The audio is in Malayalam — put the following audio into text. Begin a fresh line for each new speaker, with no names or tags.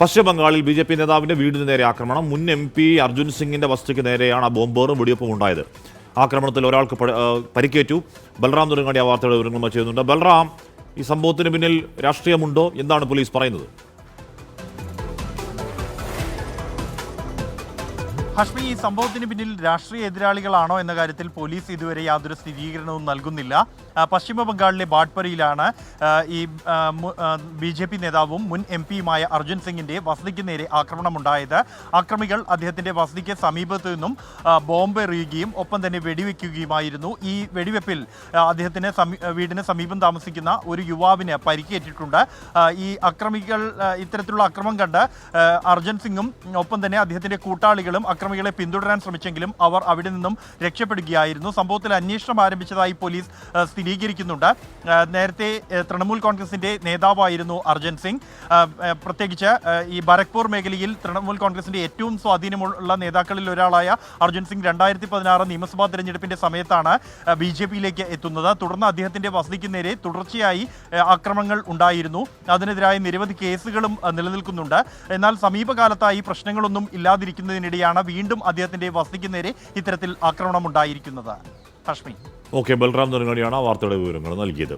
പശ്ചിമ ബംഗാളിൽ ബി ജെ പി നേതാവിന്റെ വീടിന് നേരെ ആക്രമണം. മുൻ എം പി അർജുൻ സിംഗിന്റെ വസ്തുക്ക് നേരെയാണ് ആ ബോംബേറും വെടിവെപ്പും ഉണ്ടായത്. ആക്രമണത്തിൽ ഒരാൾക്ക് പരിക്കേറ്റു. ബൽറാം തുരങ്ങാടി ആ വാർത്തയുടെ വിവരങ്ങൾ ചെയ്യുന്നുണ്ട് ബൽറാം ഈ സംഭവത്തിന് പിന്നിൽ രാഷ്ട്രീയമുണ്ടോ? എന്താണ് പോലീസ് പറയുന്നത്?
ഹഷ്മി ഈ സംഭവത്തിന് പിന്നിൽ രാഷ്ട്രീയ എതിരാളികളാണോ എന്ന കാര്യത്തിൽ പോലീസ് ഇതുവരെ യാതൊരു സ്ഥിരീകരണവും നൽകുന്നില്ല. പശ്ചിമ ബംഗാളിലെ ബാഡ്പരയിലാണ് ഈ ബി ജെ പി നേതാവും മുൻ എം പിയുമായ അർജുൻ സിംഗിന്റെ വസതിക്ക് നേരെ ആക്രമണമുണ്ടായത്. ആക്രമികൾ അദ്ദേഹത്തിന്റെ വസതിക്ക് സമീപത്ത് നിന്നും ബോംബ് എറിയുകയും ഒപ്പം തന്നെ വെടിവെക്കുകയുമായിരുന്നു. ഈ വെടിവെപ്പിൽ അദ്ദേഹത്തിന് വീടിന് സമീപം താമസിക്കുന്ന ഒരു യുവാവിന് പരിക്കേറ്റിട്ടുണ്ട്. ഈ അക്രമികൾ ഇത്തരത്തിലുള്ള അക്രമം കണ്ട് അർജുൻ സിംഗും ഒപ്പം തന്നെ അദ്ദേഹത്തിന്റെ കൂട്ടാളികളും അക്രമികളെ പിന്തുടരാൻ ശ്രമിച്ചെങ്കിലും അവർ അവിടെ നിന്നും രക്ഷപ്പെടുകയായിരുന്നു. സംഭവത്തിൽ അന്വേഷണം ആരംഭിച്ചതായി പോലീസ് സ്ഥിരീകരിക്കുന്നുണ്ട്. നേരത്തെ തൃണമൂൽ കോൺഗ്രസിന്റെ നേതാവായിരുന്നു അർജൻ സിംഗ്. പ്രത്യേകിച്ച് ഈ ബരക്പൂർ മേഖലയിൽ തൃണമൂൽ കോൺഗ്രസിന്റെ ഏറ്റവും സ്വാധീനമുള്ള നേതാക്കളിൽ ഒരാളായ അർജുൻ സിംഗ് രണ്ടായിരത്തി പതിനാറ് നിയമസഭാ തെരഞ്ഞെടുപ്പിന്റെ സമയത്താണ് ബി ജെ പിയിലേക്ക് എത്തുന്നത്. തുടർന്ന് അദ്ദേഹത്തിന്റെ വസതിക്ക് നേരെ തുടർച്ചയായി ആക്രമണങ്ങൾ ഉണ്ടായിരുന്നു. അതിനെതിരായ നിരവധി കേസുകളും നിലനിൽക്കുന്നുണ്ട്. എന്നാൽ സമീപകാലത്തായി പ്രശ്നങ്ങളൊന്നും ഇല്ലാതിരിക്കുന്നതിനിടെയാണ് വീണ്ടും അദ്ദേഹത്തിന്റെ വസതിക്ക് നേരെ ഇത്തരത്തിൽ ആക്രമണം ഉണ്ടായിരിക്കുന്നത്
ഓക്കെ ബൽറാം തുരങ്ങാടിയാണ് ആ വാർത്തയുടെ വിവരങ്ങൾ നൽകിയത്.